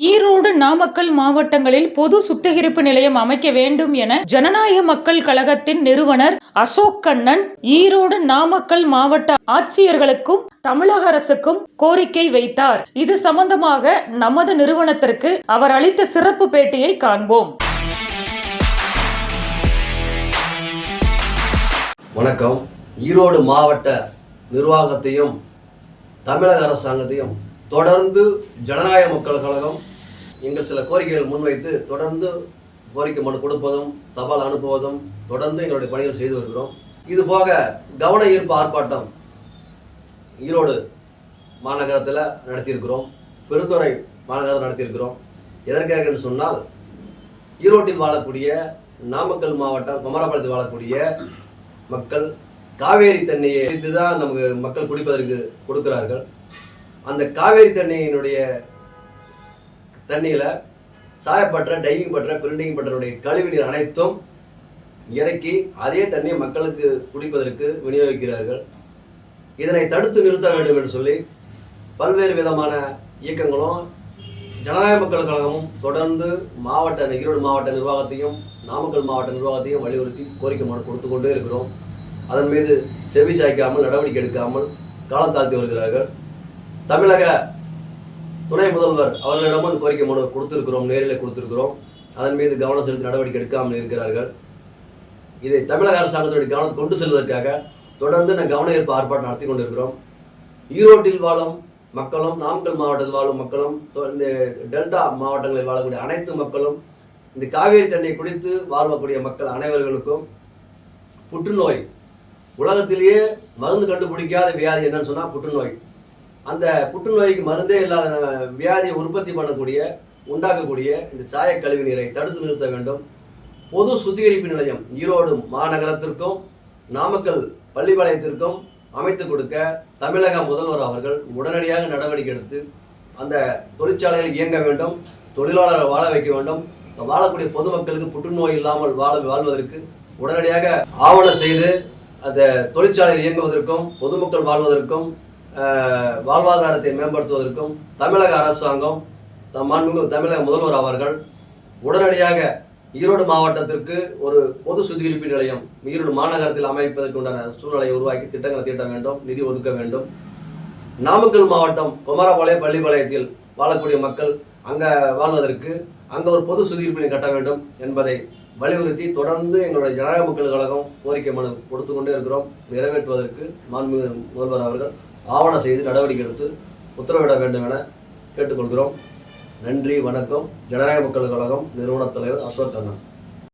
ஈரோடு நாமக்கல் மாவட்டங்களில் பொது சுத்திகரிப்பு நிலையம் அமைக்க வேண்டும் என ஜனநாயக மக்கள் கழகத்தின் நிறுவனர் அசோக் கண்ணன் ஈரோடு நாமக்கல் மாவட்ட ஆட்சியர்களுக்கும் தமிழக அரசுக்கும் கோரிக்கை வைத்தார். இது சம்பந்தமாக நமது நிறுவனத்திற்கு அவர் அளித்த சிறப்பு பேட்டியை காண்போம். வணக்கம். ஈரோடு மாவட்ட நிர்வாகத்தையும் தமிழக அரசாங்கத்தையும் தொடர்ந்து ஜனநாயக மக்கள் கழகம் எங்கள் சில கோரிக்கைகள் முன்வைத்து தொடர்ந்து கோரிக்கை மனு கொடுப்பதும் தபால் அனுப்புவதும் தொடர்ந்து எங்களுடைய பணிகள் செய்து வருகிறோம். இது போக கவன ஈர்ப்பு ஆர்ப்பாட்டம் ஈரோடு மாநகரத்தில் நடத்தியிருக்கிறோம். பெருந்துறை மாநகரத்தில் நடத்தியிருக்கிறோம். எதற்காக என்று சொன்னால் ஈரோட்டில் வாழக்கூடிய நாமக்கல் மாவட்டம் குமரபாளையத்தில் வாழக்கூடிய மக்கள் காவேரி தண்ணியை தான் நமக்கு மக்கள் குடிப்பதற்கு கொடுக்கிறார்கள். அந்த காவேரி தண்ணியினுடைய தண்ணியில் சாயப்பற்ற டைவிங் பற்ற பிரிண்டிங் பற்றனுடைய கழிவு நீர் அனைத்தும் இறக்கி அதே தண்ணியை மக்களுக்கு குடிப்பதற்கு விநியோகிக்கிறார்கள். இதனை தடுத்து நிறுத்த வேண்டும் என்று சொல்லி பல்வேறு விதமான இயக்கங்களும் ஜனநாயக மக்கள் கழகமும் தொடர்ந்து மாவட்ட ஈரோடு மாவட்ட நிர்வாகத்தையும் நாமக்கல் மாவட்ட நிர்வாகத்தையும் வலியுறுத்தி கோரிக்கை மனு கொடுத்து கொண்டே இருக்கிறோம். அதன் மீது செவி சாய்க்காமல் நடவடிக்கை எடுக்காமல் காலம் தாழ்த்தி வருகிறார்கள். தமிழக துணை முதல்வர் அவர்களிடமும் அந்த கோரிக்கை மனு கொடுத்துருக்கிறோம் நேரில் கொடுத்துருக்கிறோம். அதன் மீது கவனம் செலுத்தி நடவடிக்கை எடுக்காமல் இருக்கிறார்கள். இதை தமிழக அரசாங்கத்துடைய கவனத்தை கொண்டு செல்வதற்காக தொடர்ந்து நான் கவன ஈர்ப்பு ஆர்ப்பாட்டம் நடத்தி கொண்டிருக்கிறோம். ஈரோட்டில் வாழும் மக்களும் நாமக்கல் மாவட்டத்தில் வாழும் மக்களும் தொ- இந்த டெல்டா மாவட்டங்களில் வாழக்கூடிய அனைத்து மக்களும் இந்த காவேரி தண்ணியை குடித்து வாழக்கூடிய மக்கள் அனைவர்களுக்கும் புற்றுநோய். உலகத்திலேயே மருந்து கண்டுபிடிக்காத வியாதி என்னன்னு சொன்னால் புற்றுநோய். அந்த புற்றுநோய்க்கு மருந்தே இல்லாத வியாதியை உற்பத்தி பண்ணக்கூடிய உண்டாக்கக்கூடிய இந்த சாய கழிவு நீரை தடுத்து நிறுத்த வேண்டும். பொது சுத்திகரிப்பு நிலையம் ஈரோடு மாநகரத்திற்கும் நாமக்கல் பள்ளிப்பாளையத்திற்கும் அமைத்து கொடுக்க தமிழக முதல்வர் அவர்கள் உடனடியாக நடவடிக்கை எடுத்து அந்த தொழிற்சாலையில் இயங்க வேண்டும் தொழிலாளர்களை வாழ வைக்க வேண்டும். வாழக்கூடிய பொதுமக்களுக்கு புற்றுநோய் இல்லாமல் வாழ வாழ்வதற்கு உடனடியாக ஆவணம் செய்து அந்த தொழிற்சாலையில் இயங்குவதற்கும் பொதுமக்கள் வாழ்வதற்கும் வாழ்வாதாரத்தை மேம்படுத்துவதற்கும் தமிழக அரசாங்கம் தம் மாண்புமிகு தமிழக முதல்வர் அவர்கள் உடனடியாக ஈரோடு மாவட்டத்திற்கு ஒரு பொது சுத்திகரிப்பு நிலையம் ஈரோடு மாநகரத்தில் அமைப்பதற்கு உண்டான சூழ்நிலையை உருவாக்கி திட்டங்களை தீட்ட வேண்டும் நிதி ஒதுக்க வேண்டும். நாமக்கல் மாவட்டம் குமாரபாளையம் பள்ளிப்பாளையத்தில் வாழக்கூடிய மக்கள் அங்கே வாழ்வதற்கு அங்கே ஒரு பொது சுத்திகரிப்பினை கட்ட வேண்டும் என்பதை வலியுறுத்தி தொடர்ந்து எங்களுடைய ஜனநாயக மக்கள் கழகம் கோரிக்கை மனு கொடுத்து கொண்டே இருக்கிறோம். நிறைவேற்றுவதற்கு மாண்புமிகு முதல்வர் அவர்கள் ஆவணம் செய்து நடவடிக்கை எடுத்து உத்தரவிட வேண்டும் என கேட்டுக்கொள்கிறோம். நன்றி வணக்கம். ஜனநாயக மக்கள் கழகம் நிறுவனத் தலைவர் அசோக் அண்ணன்